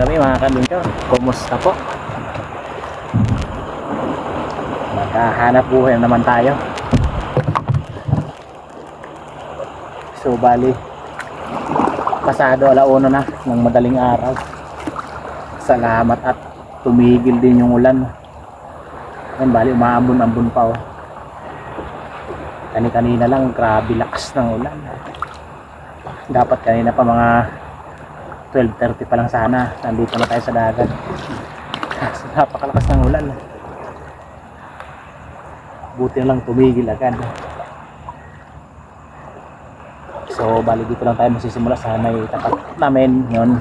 kami mga kalingkar. Kumusta po? Maghahanap buhay na naman tayo. So bali, pasado alauna na ng madaling araw. Salamat at tumigil din yung ulan. Yan bali, umaambon-ambon pa oh. Kani-kanina lang, grabe lakas ng ulan. Dapat kanina pa mga 12.30 pa lang sana. Nandito na tayo sa dagat. Kasi napakalakas ng ulan. Buti na lang tumigil agad. So, bali dito lang tayo masisimula sa may tapat namin yun.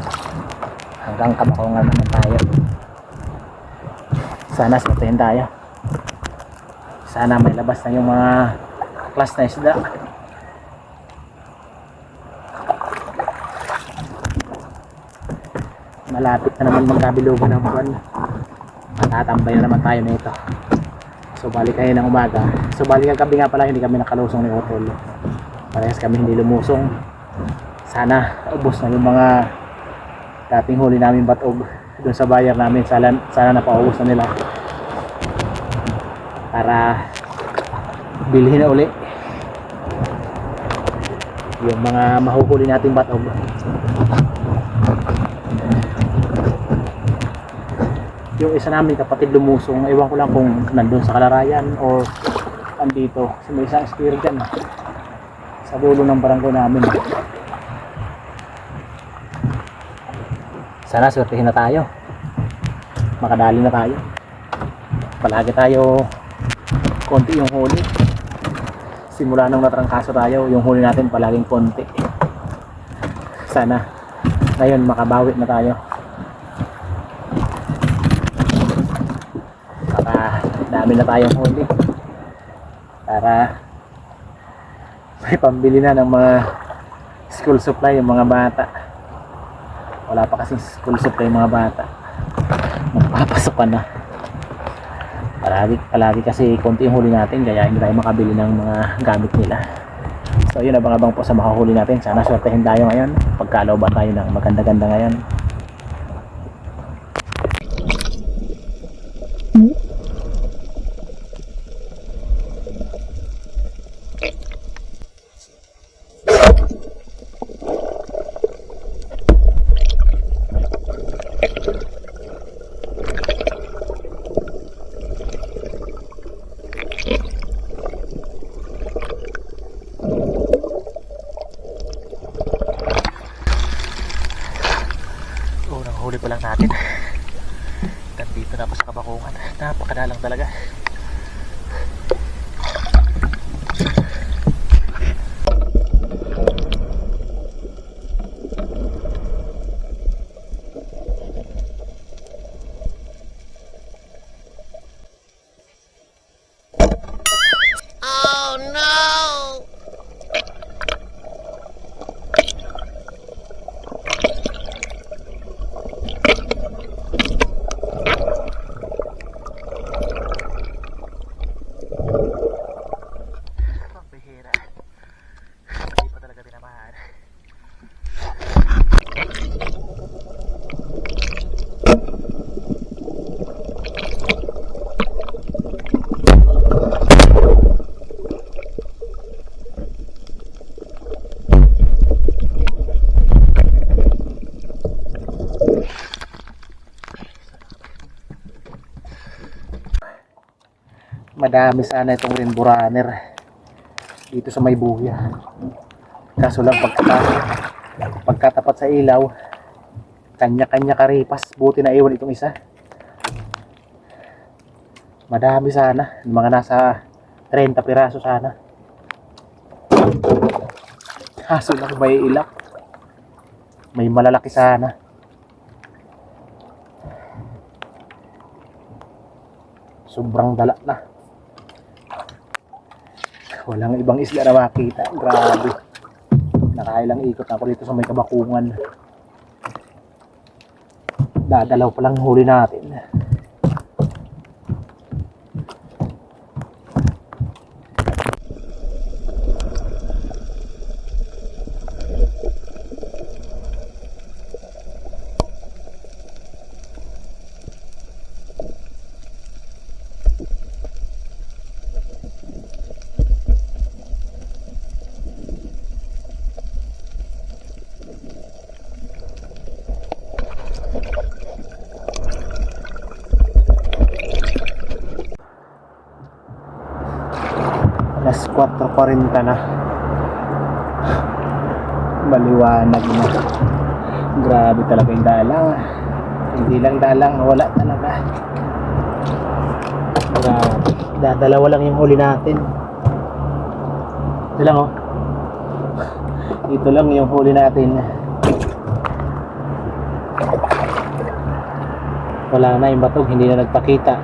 Hanggang kamakungan naman tayo. Sana sabayin tayo. Sana may labas na yung mga class na isda. Malapit na naman magkabilugan ng buwan. Matatambay na naman tayo nito. So balik kayo ng umaga. So balik ang gabi nga pala hindi kami nakalusong ni Otol. Parehas kami hindi lumusong. Sana ubos na yung mga dating huli namin batog dun sa bayar namin. Sana, sana napaubos na nila. Para bilhin na uli yung mga mahuhuli nating batog yung isa namin kapatid lumusong ewan ko lang kung nandun sa kalarayan or andito. Kasi may isang spear dyan. Sa dulo ng barangay namin. Sana swertihin na tayo. Makadali na tayo. Palagi tayo konti yung huli. Simula nung natrangkaso tayo yung huli natin palaging konti. Sana ngayon makabawi na tayo baka dami na tayong huli. Para may pambili na ng mga school supply yung mga bata. Wala pa kasing school supply yung mga bata. Magpapasok ka na. Palagi, palagi kasi konti yung huli natin kaya hindi tayo makabili ng mga gamit nila. So yun abang-abang po sa makahuli natin. Sana swertehin tayo ngayon. Pagkalaw ba tayo ng maganda-ganda ngayon huli pa lang natin. Nandito na pa sa kabakungan. Napakadalang talaga ang bihira hindi pa talaga tinamahan madami sana itong rainbow runner dito sa may buya kaso lang pagkata, pagkatapat sa ilaw kanya-kanya karipas. Buti na iwan itong isa. Madami sana. Mga nasa 30 piraso sana. Kaso lang may ilap may malalaki sana. Sobrang dala na walang ibang isla na makita. Grabe. Nakailang ikot ako dito sa may kabakungan. Dadalaw pa lang huli natin 4.40 na. Maliwanag na. Grabe talaga yung dalang. Hindi lang dalang, wala talaga. Grabe. Dadalawa lang yung huli natin. Ito lang oh. Ito lang yung huli natin. Wala na yung batog, hindi na nagpakita.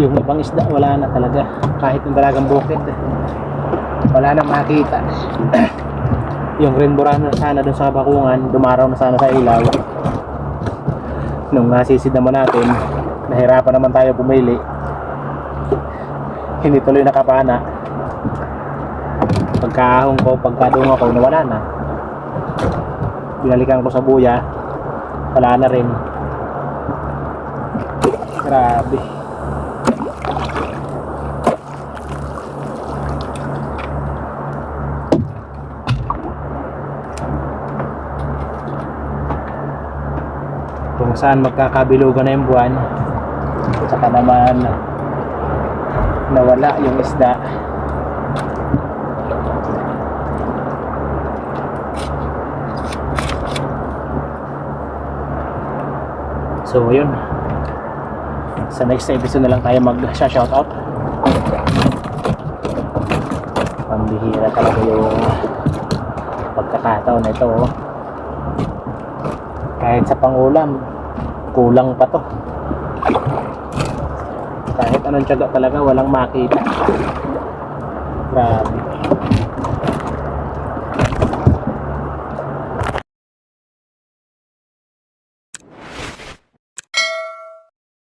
Yung ibang isda, wala na talaga. Kahit yung dalagang bukid. Wala na makita. yung rainbow runner sana dun sa bakungan, dumaraw na sana sa ilaw. Nung nasisid naman natin, nahirapan naman tayo pumili. Hindi tuloy nakapana. Pagkaahong ko, pagkadungo ko, nawala na. Binalikan ko sa buya, wala na rin. Grabe. Kung saan magkakabilugan na yung buwan, saka naman nawala yung isda. So, yun. Sa next episode na lang tayo mag-shoutout. Pambihira talaga yung pagkakataon na ito. oh. Kahit sa pangulam, kulang pa to. Kahit anong tiyaga talaga, walang makita. Grabe.